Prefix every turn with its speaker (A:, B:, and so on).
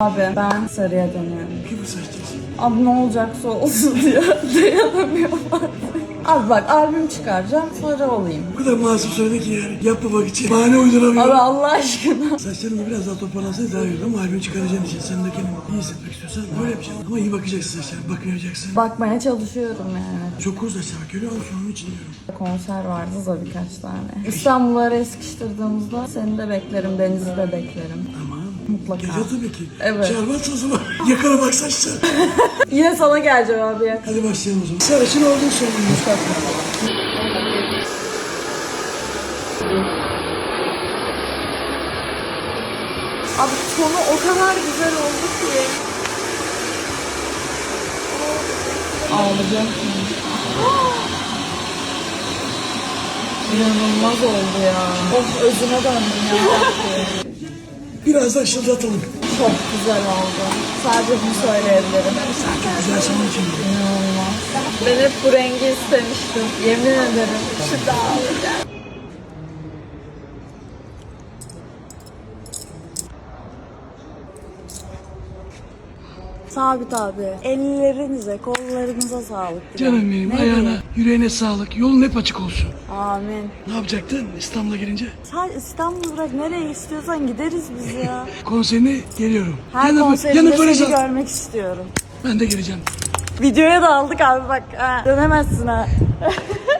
A: Abi ben sarıya dönüyorum.
B: Kimi seçeceksin?
A: Abi ne olacaksa olsun diyor. Dayanamıyorum artık. Abi bak albüm çıkaracağım sarı olayım.
B: Bu kadar masum söyledi ki yani. Yapmamak için. Bahane uyduramıyorum.
A: Abi Allah aşkına.
B: Saçlarını biraz daha toparlansaydı daha iyi ama albüm çıkaracağın için sen de kendini iyi hissetmek istiyorsan böyle yapacaksın. Ama iyi bakacaksın saçlarına, bakmayacaksın.
A: Bakmaya çalışıyorum yani.
B: Çok kuru saçlar bak görüyor musun? Onun için diyorum.
A: Konser vardı da birkaç tane. El sıkıştırdığımızda seni de beklerim, Deniz'i de beklerim.
B: Tamam.
A: Mutlaka.
B: Gece tabii ki.
A: Evet.
B: Çağırmazsa o zaman yakala bak saçlar.
A: Yine sana geleceğim abi ya.
B: Hadi başlayalım o zaman. Sarışın olduğunu söyleyeyim.
A: Abi sonu o kadar güzel oldu ki. Ağlayacağım şimdi. İnanılmaz oldu ya. Of özüne döndüm ya.
B: Biraz da ışıldatalım.
A: Çok güzel oldu. Sadece bunu söyleyebilirim.
B: Güzel sana için.
A: İnanılmaz. Ben hep bu rengi istemiştim. Yemin ederim. Şu ağlayacağım. Sabit abi. Ellerinize, kollarınıza sağlık.
B: Canım benim ayağına, yüreğine sağlık. Yolun hep açık olsun.
A: Amin.
B: Ne yapacaktın İstanbul'a gelince?
A: Sen İstanbul'u bırak nereye istiyorsan gideriz biz ya.
B: Konserine geliyorum.
A: Her konserinde seni
B: al.
A: görmek istiyorum.
B: Ben de geleceğim.
A: Videoya da aldık abi bak. Ha, dönemezsin ha.